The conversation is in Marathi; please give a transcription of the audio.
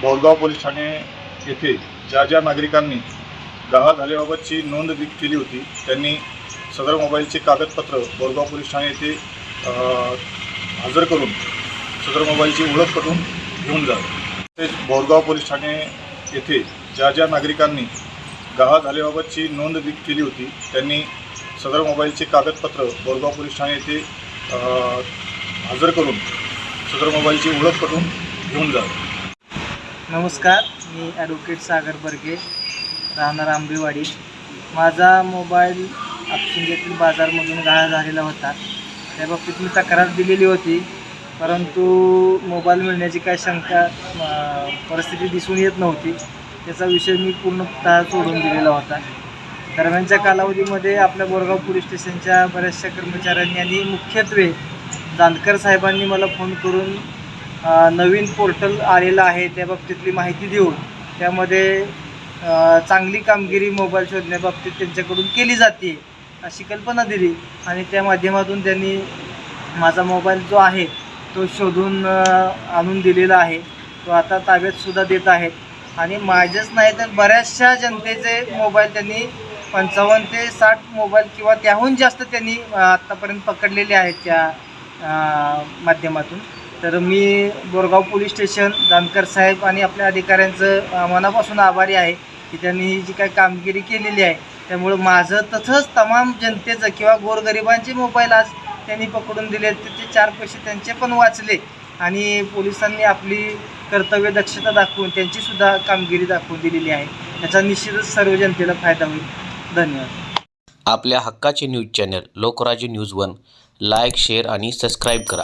बोरगाव पोलीस ठाणे येथे ज्या ज्या नागरिकांनी गहाळ झाल्याबाबतची नोंद केली होती त्यांनी सदर मोबाईलचे कागदपत्र बोरगाव पोलीस ठाणे येथे हजर करून सदर मोबाईलची ओळख करून घेऊन जा. तसेच बोरगाव पोलीस ठाणे येथे ज्या ज्या नागरिकांनी गहाळ झाल्याबाबतची नोंद केली होती त्यांनी सदर मोबाईलचे कागदपत्र बोरगाव पोलीस ठाणे येथे हजर करून सदर मोबाईलची ओळख करून घेऊन जा. नमस्कार मी ॲडव्होकेट सागर बर्गे राहणार आंबेवाडी. माझा मोबाईल आपशिंगेतील बाजारमधून गहाळ झालेला होता. त्या बाबतीत मी तक्रार दिलेली होती परंतु मोबाईल मिळण्याची काय शंका परिस्थिती दिसून येत नव्हती. त्याचा विषय मी पूर्णतः सोडून दिलेला होता. दरम्यानच्या कालावधीमध्ये आपल्या बोरगाव पोलीस स्टेशनच्या बऱ्याचशा कर्मचाऱ्यांनी आणि मुख्यत्वे जानकर साहेबांनी मला फोन करून नवीन पोर्टल आलेलं आहे त्या बाबतीतली माहिती देऊन. त्यामध्ये चांगली कामगिरी मोबाईल शोधण्याबाबतीत त्यांच्याकडून केली जाते अशी कल्पना दिली. आणि त्या माध्यमातून त्यांनी माझा मोबाईल जो आहे तो शोधून आणून दिलेला आहे. तो आता ताब्यातसुद्धा देत आहेत आणि माझेच नाही तर बऱ्याचशा जनतेचे मोबाईल त्यांनी पंचावन्न ते साठ मोबाईल किंवा त्याहून जास्त त्यांनी आत्तापर्यंत पकडलेले आहेत त्या माध्यमातून. तर मी बोरगाव पोलीस स्टेशन जानकर साहेब आणि आपल्या अधिकाऱ्यांचं मनापासून आभारी आहे की त्यांनी ही जी काही कामगिरी केलेली आहे त्यामुळं माझं तसंच तमाम जनतेचं किंवा गोरगरिबांचे मोबाईल आज त्यांनी पकडून दिले तर ते चार पैसे त्यांचे पण वाचले आणि पोलिसांनी आपली कर्तव्य दक्षता दाखवून त्यांचीसुद्धा कामगिरी दाखवून दिलेली आहे. याचा निश्चितच सर्व जनतेला फायदा होईल. धन्यवाद. आपल्या हक्काचे news channel Lokrajya news one like share आणि सबस्क्राईब करा.